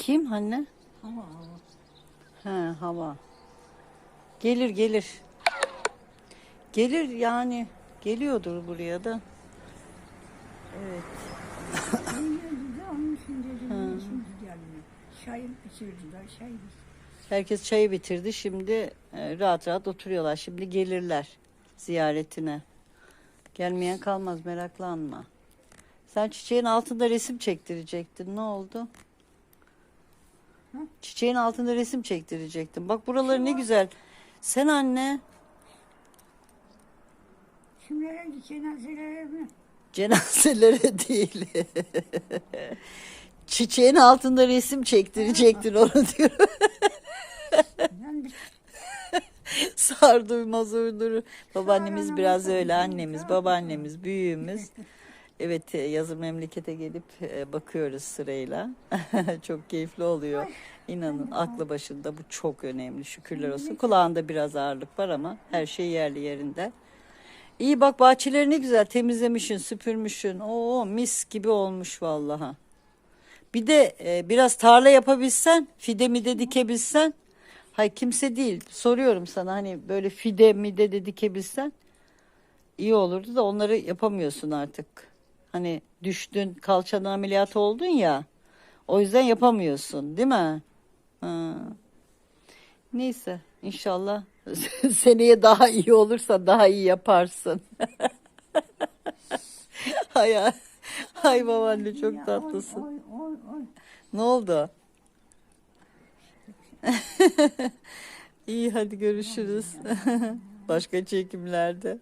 Kim anne? Hava hava. He hava. Gelir gelir. Gelir yani. Geliyordur buraya da. Evet. Herkes çayı bitirdi. Şimdi e, rahat rahat oturuyorlar. Şimdi gelirler ziyaretine. Gelmeyen kalmaz meraklanma. Sen çiçeğin altında resim çektirecektin. Ne oldu? Çiçeğin altında resim çektirecektin. Bak buraları ne güzel. Sen anne Kimlere cenazelere mi? cenazelere değil. Çiçeğin altında resim çektirecektin onu diyorum. Sar duymaz uydurur. Babaannemiz biraz öyle, annemiz, babaannemiz, büyüğümüz. Evet, e, yazın memlekete gelip e, bakıyoruz sırayla. çok keyifli oluyor. İnanın aklı başında bu çok önemli. Şükürler olsun. Kulağında biraz ağırlık var ama her şey yerli yerinde. İyi bak bahçeleri ne güzel temizlemişsin, süpürmüşsün. Oo mis gibi olmuş vallahi. Bir de e, biraz tarla yapabilsen, fide mi de dikebilsen. Hay kimse değil. Soruyorum sana hani böyle fide mi de dikebilsen iyi olurdu da onları yapamıyorsun artık. Hani düştün, kalçadan ameliyat oldun ya. O yüzden yapamıyorsun, değil mi? Ha. Neyse, inşallah seneye daha iyi olursa daha iyi yaparsın. hay hay. Hay babaanne çok Ya, tatlısın. Oy, oy, oy. Ne oldu? İyi hadi görüşürüz. Başka çekimlerde.